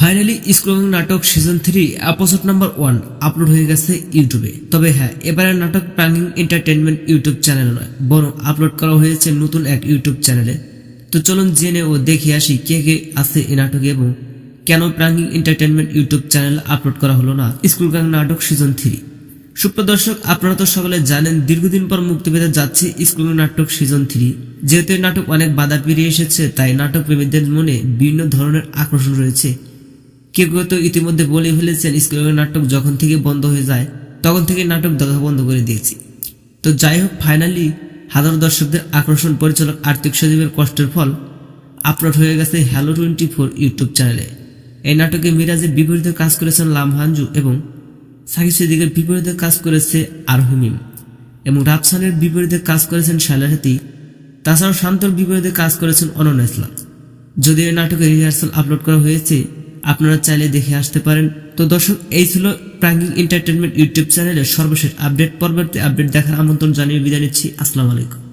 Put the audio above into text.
Finally school নাটক season three episode number one upload হয়ে গেছে ইউটিউবে তবে হ্যাঁ এবারের নাটক প্রাঙ্গিং এন্টারটেনমেন্ট ইউটিউব চ্যানেল নয়, বরং আপলোড করা হয়েছে নতুন এক ইউটিউব চ্যানেলে তো চলুন জেনে ও দেখে আসি কে কে আছে এই নাটকে এবং কেন pranking entertainment YouTube channel upload করা হলো না স্কুল গ্যাং নাটক সিজন থ্রি সুপ্রদর্শক আপনারা তো সকলে জানেন, দীর্ঘদিন পর মুক্তি পেতে যাচ্ছে স্কুল নাটক সিজন থ্রি যেহেতু নাটক অনেক বাধা পেরিয়ে এসেছে, তাই নাটক প্রেমীদের মনে বিভিন্ন ধরনের আকর্ষণ রয়েছে। কেউ কেউ তো ইতিমধ্যে বলে ফেলেছেন, স্কুলের নাটক যখন থেকে বন্ধ হয়ে যায়, তখন থেকে নাটক দেখা বন্ধ করে দিয়েছি। তো যাই হোক ফাইনালি হাজারো দর্শকদের আকর্ষণ, পরিচালক আর্থিক সজীবের কষ্টের ফল আপলোড হয়ে গেছে হ্যালো টোয়েন্টি ফোর ইউটিউব চ্যানেলে এই নাটকে মিরাজের বিপরীতে কাজ করেছেন লামহানজু এবং সাকিব সিদ্দিকের বিপরীতে কাজ করেছে আরহুমিম এবং রাফসানের বিপরীতে কাজ করেছেন শালাহাতি তাছাড়াও শান্তর বিপরীতে কাজ করেছেন অনন্য ইসলাম। যদি এই নাটকের রিহার্সাল আপলোড করা হয়েছে আপনারা চাইলে দেখে আসতে পারেন। তো দর্শক, এই ছিল প্রাঙ্গিং এন্টারটেনমেন্ট ইউটিউব চ্যানেলের সর্বশেষ আপডেট। পরবর্তী আপডেট দেখার আমন্ত্রণ জানিয়ে বিদায় নিচ্ছি। আসসালামু আলাইকুম।